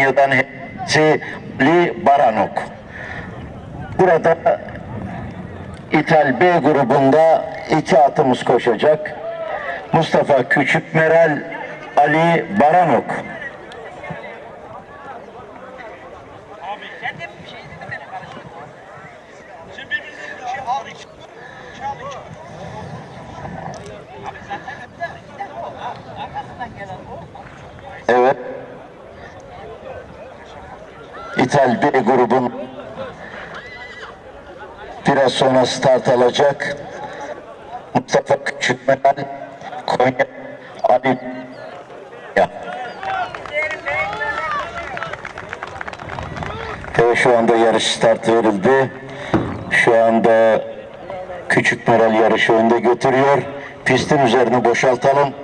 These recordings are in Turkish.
Konya'dan hepsi Li Baranok. Burada İthal B grubunda iki atımız koşacak. Mustafa Küçük Meral, Ali Baranok. Şimdi birbirinizin bir şey al iki. Şey al iki. Evet. İthal B grubun biraz sonra start alacak. Mustafa Küçükmeral, Konya, Ali ya. Evet şu anda yarış start verildi. Şu anda Küçük Meral yarışı önde götürüyor. Pistin üzerini boşaltalım.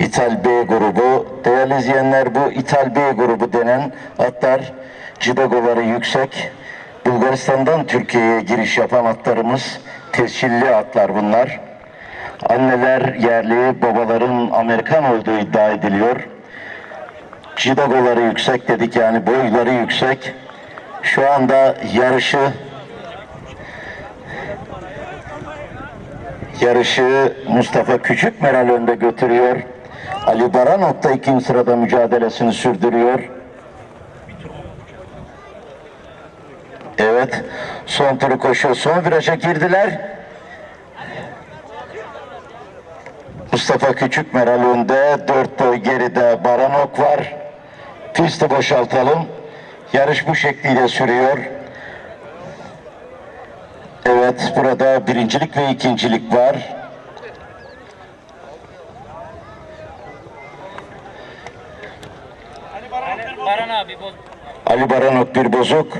İthal B grubu. Değerli izleyenler bu İthal B grubu denen atlar cidagoları yüksek. Bulgaristan'dan Türkiye'ye giriş yapan atlarımız tescilli atlar bunlar. Anneler yerli, babaların Amerikan olduğu iddia ediliyor. Cidagoları yüksek dedik yani boyları yüksek. Şu anda yarışı yarışı Mustafa Küçük Meral önde götürüyor. Ali Baranok da ikinci sırada mücadelesini sürdürüyor. Evet, son turu koşuyor. Son viraja girdiler. Mustafa Küçük Meral önde, dört boy geride Baranok var. Pisti boşaltalım. Yarış bu şekliyle sürüyor. Evet, burada birincilik ve ikincilik var. Baran abi boz. Ali Baranok bir bozuk.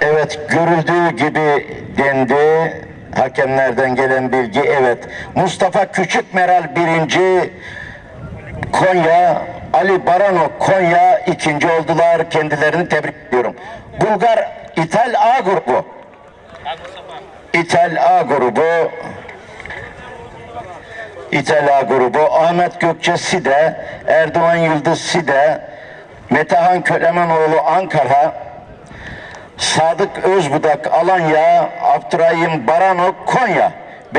Evet görüldüğü gibi dendi. Hakemlerden gelen bilgi evet. Mustafa Küçük Meral birinci. Konya, Ali Baranok Konya ikinci oldular. Kendilerini tebrik ediyorum. Bulgar İthal A grubu. İthal A grubu İthal A grubu Ahmet Gökçe Side, Erdoğan Yıldız Side, Metehan Kölemenoğlu Ankara, Sadık Özbudak Alanya, Abdurrahim Baranok Konya.